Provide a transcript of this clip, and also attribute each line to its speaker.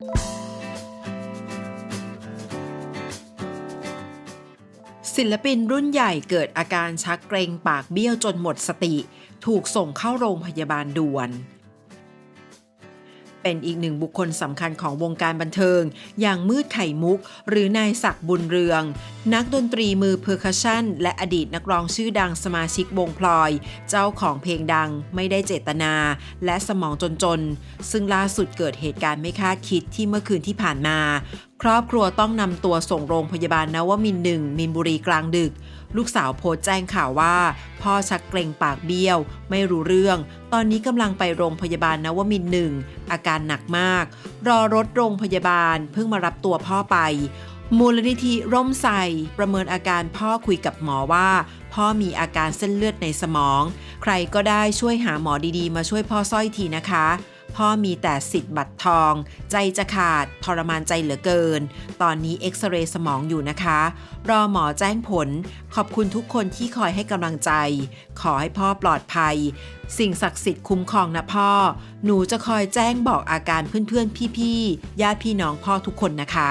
Speaker 1: ศิลปินรุ่นใหญ่เกิดอาการชักเกรงปากเบี้ยวจนหมดสติ ถูกส่งเข้าโรงพยาบาลด่วน เป็นอีกหนึ่งบุคคลสำคัญของวงการบันเทิง อย่างมืดไข่มุก หรือนายศักดิ์บุญเรืองนักดนตรีมือเพอร์คัชชันและอดีตนักร้องชื่อดังสมาชิกวงพลอย เจ้าของเพลงดังไม่ได้เจตนา และสมองจนๆ ซึ่งล่าสุดเกิดเหตุการณ์ไม่คาดคิดที่เมื่อคืนที่ผ่านมา ครอบครัวต้องนำตัวส่งโรงพยาบาลนวมินหนึ่งมินบุรีกลางดึก ลูกสาวโพสต์แจ้งข่าวว่า พ่อชักเกรงปากเบี้ยว ไม่รู้เรื่อง ตอนนี้กำลังไปโรงพยาบาลนวมินหนึ่งอาการหนักมาก รอรถโรงพยาบาลเพิ่งมารับตัวพ่อไป มูลนิธิร่มใส่ประเมินอาการพ่อคุยกับหมอว่า พ่อมีอาการเส้นเลือดในสมอง ใครก็ได้ช่วยหาหมอดีๆ มาช่วยพ่อสร้อยทีนะคะ พ่อมีแต่สิทธิ์บัตรทอง ใจจะขาดทรมานใจเหลือเกิน ตอนนี้เอ็กซเรย์สมองอยู่นะคะ รอหมอแจ้งผล ขอบคุณทุกคนที่คอยให้กำลังใจ ขอให้พ่อปลอดภัย สิ่งศักดิ์สิทธิ์คุ้มครองนะพ่อ หนูจะคอยแจ้งบอกอาการเพื่อนๆพี่ๆญาติพี่น้องพ่อทุกคนนะคะ